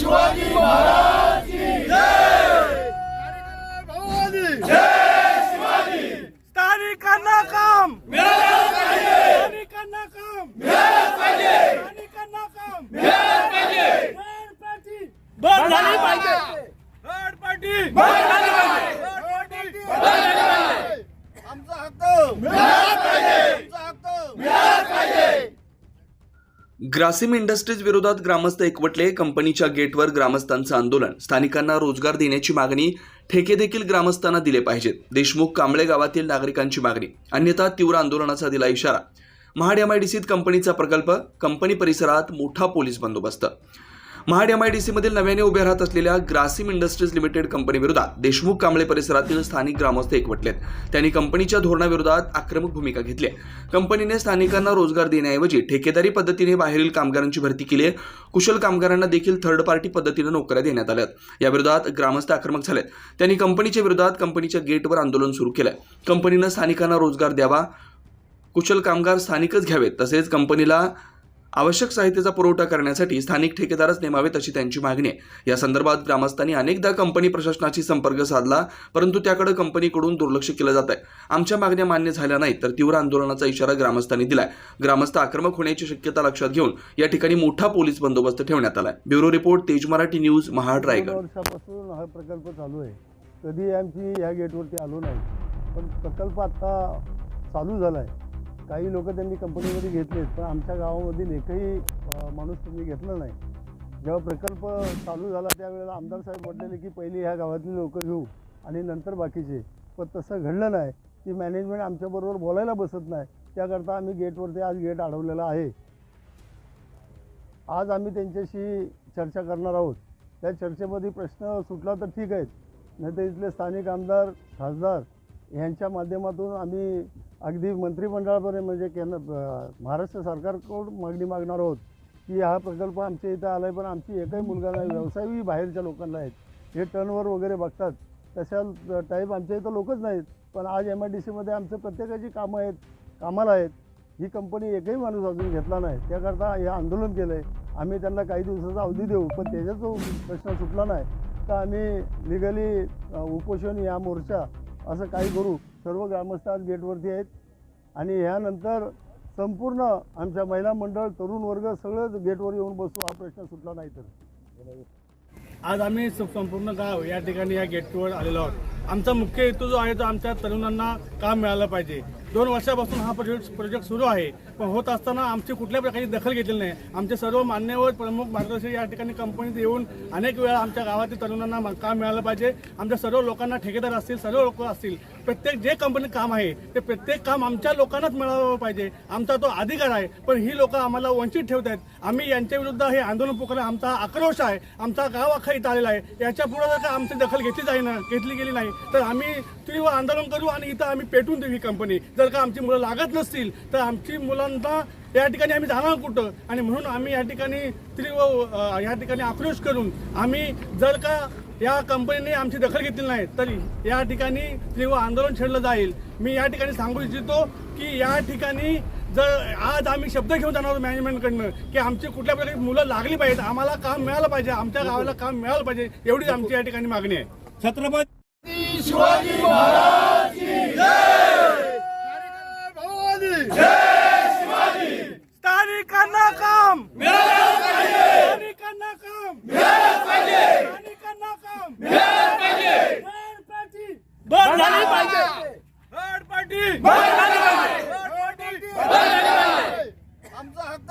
शिवाजी महाराज स्थानिकांना काम! स्थानिकांना काम! स्थानिकांना काम! थर्ड पार्टी बंद झाली पाहिजे थर्ड पार्टी बंद झाली पाहिजे. थर्ड पार्टी बंद झाली पाहिजे. आमचा हक्क मिळालं पाहिजे आमचा हक्क मिळालं पाहिजे ग्रासिम इंडस्ट्रीज विरोधात ग्रामस्थ एकवटले. कंपनीच्या गेटवर ग्रामस्थांचं आंदोलन. स्थानिकांना रोजगार देण्याची मागणी ठेके देखील ग्रामस्थांना दिले पाहिजेत. देशमुख कांबळे गावातील नागरिकांची मागणी. अन्यथा तीव्र आंदोलनाचा दिला इशारा. महाड एमआयडीसीत कंपनीचा प्रकल्प. कंपनी परिसरात मोठा पोलीस बंदोबस्त. महाड एम आय डी सीमधील नव्याने उभ्या राहत असलेल्या ग्रासिम इंडस्ट्रीज लिमिटेड कंपनीविरोधात देशमुख कांबळे परिसरातील स्थानिक ग्रामस्थ एकवटलेत. त्यांनी कंपनीच्या धोरणाविरोधात आक्रमक भूमिका घेतली आहे. कंपनीने स्थानिकांना रोजगार देण्याऐवजी ठेकेदारी पद्धतीने बाहेरील कामगारांची भरती केली आहे. कुशल कामगारांना देखील थर्ड पार्टी पद्धतीने नोकऱ्या देण्यात आल्या याविरोधात ग्रामस्थ आक्रमक झालेत. त्यांनी कंपनीच्या विरोधात कंपनीच्या गेटवर आंदोलन सुरू केलंय. कंपनीनं स्थानिकांना रोजगार द्यावा. कुशल कामगार स्थानिकच घ्यावेत. तसेच कंपनीला आवश्यक साहित्याचा पुरवठा करण्यासाठी स्थानिक ठेकेदारच नेमावेत अशी त्यांची मागणी आहे. या संदर्भात ग्रामस्थांनी अनेकदा कंपनी प्रशासनाशी संपर्क साधला परंतु त्याकडे कंपनीकडून दुर्लक्ष केलं जात आहे आमच्या मागण्या मान्य झाल्या नाहीत तर तीव्र आंदोलनाचा इशारा ग्रामस्थांनी दिलाय. ग्रामस्थ आक्रमक होण्याची शक्यता लक्षात घेऊन या ठिकाणी मोठा पोलीस बंदोबस्त ठेवण्यात आलाय. ब्युरो रिपोर्ट तेज मराठी न्यूज महाड रायगड वर्षापासून हा प्रकल्प चालू आहे. कधी आमची या गेटवरती आलो नाही. पण प्रकल्प आता चालू झाला आहे काही लोक त्यांनी कंपनीमध्ये घेतलेत पण आमच्या गावामधील एकही माणूस त्यांनी घेतला नाही. जेव्हा प्रकल्प चालू झाला त्यावेळेला आमदार साहेब म्हटलेले की पहिले ह्या गावातली लोक घेऊ आणि नंतर बाकीचे. पण तसं घडलं नाही. ती मॅनेजमेंट आमच्याबरोबर बोलायला बसत नाही. त्याकरता आम्ही गेटवरती आज गेट अडवलेला आहे. आज आम्ही त्यांच्याशी चर्चा करणार आहोत. त्या चर्चेमध्ये प्रश्न सुटला तर ठीक आहेत. नाही तर इथले स्थानिक आमदार खासदार यांच्या माध्यमातून आम्ही अगदी मंत्रिमंडळापर्यंत म्हणजे केंद्र महाराष्ट्र सरकारकडून मागणी मागणार आहोत की हा प्रकल्प आमच्या इथं आला आहे पण आमची एकही मुलगा नाही व्यवसायही बाहेरच्या लोकांना आहेत. हे टर्नवर वगैरे बघतात. तशा टाईप आमच्या इथं लोकच नाहीत. पण आज एम आय डी सीमध्ये आमचं प्रत्येकाची कामं आहेत कामाला आहेत. ही कंपनी एकही माणूस अजून घेतला नाही. त्याकरता हे आंदोलन केलं आहे आम्ही त्यांना काही दिवसाचा अवधी देऊ पण त्याचा जो प्रश्न सुटला नाही तर आम्ही लिगली उपोषण या मोर्चा असं काही करू. सर्व ग्रामस्थ आज गेटवरती आहेत. आणि ह्यानंतर संपूर्ण आमच्या महिला मंडळ तरुण वर्ग सगळंच गेटवर येऊन बसू. हा प्रश्न सुटला नाही तर. आज आम्ही स- संपूर्ण गाव या ठिकाणी या गेटवर आलेलो आहोत. आमचा मुख्य हेतू जो आहे तो आमच्या तरुणांना काम मिळालं पाहिजे. दोन वर्षापासून हा प्रोजेक्ट प्रोजेक्ट सुरू आहे. पण होत असताना आमची कुठल्या प्रकारची दखल घेतलेली नाही. आमचे सर्व मान्यवर प्रमुख मार्गदर्शक या ठिकाणी कंपनीत येऊन अनेक वेळा आमच्या गावातील तरुणांना काम मिळालं पाहिजे. आमच्या सर्व लोकांना ठेकेदार असतील सर्व लोक असतील. प्रत्येक जे कंपनीत काम आहे ते प्रत्येक काम आमच्या लोकांनाच मिळावं पाहिजे. आमचा तो अधिकार आहे. पण ही लोक आम्हाला वंचित ठेवत आहेत. आम्ही यांच्या विरुद्ध हे आंदोलन पुकारलं. आमचा आक्रोश आहे. आमचा गाव अख्खा इथं आलेला आहे. याच्यापुढे जर का आमची दखल घेतली जाईल ना घेतली गेली नाही तर आम्ही तीव्र आंदोलन करू आणि इथं आम्ही पेटून देऊ ही कंपनी जर का आमची मुलं लागत नसतील तर आमची मुलांना या ठिकाणी आम्ही जाणार कुठं? आणि म्हणून आम्ही या ठिकाणी तीव्र या ठिकाणी आक्रोश करून आम्ही जर का या कंपनीने आमची दखल घेतली नाही तरी या ठिकाणी तीव्र आंदोलन छेडलं जाईल. मी या ठिकाणी सांगू इच्छितो की या ठिकाणी जर आज आम्ही शब्द घेऊन जाणार आहोत मॅनेजमेंटकडनं की आमची कुठल्या प्रकारे मुलं लागली पाहिजेत आम्हाला काम मिळालं पाहिजे आमच्या गावाला काम मिळालं पाहिजे एवढीच आमची या ठिकाणी मागणी आहे. छत्रपती शिवाजी महाराज! स्थानिकांना काम. स्थानिकांना काम. स्थानिकांना काम. आमचा हक्क.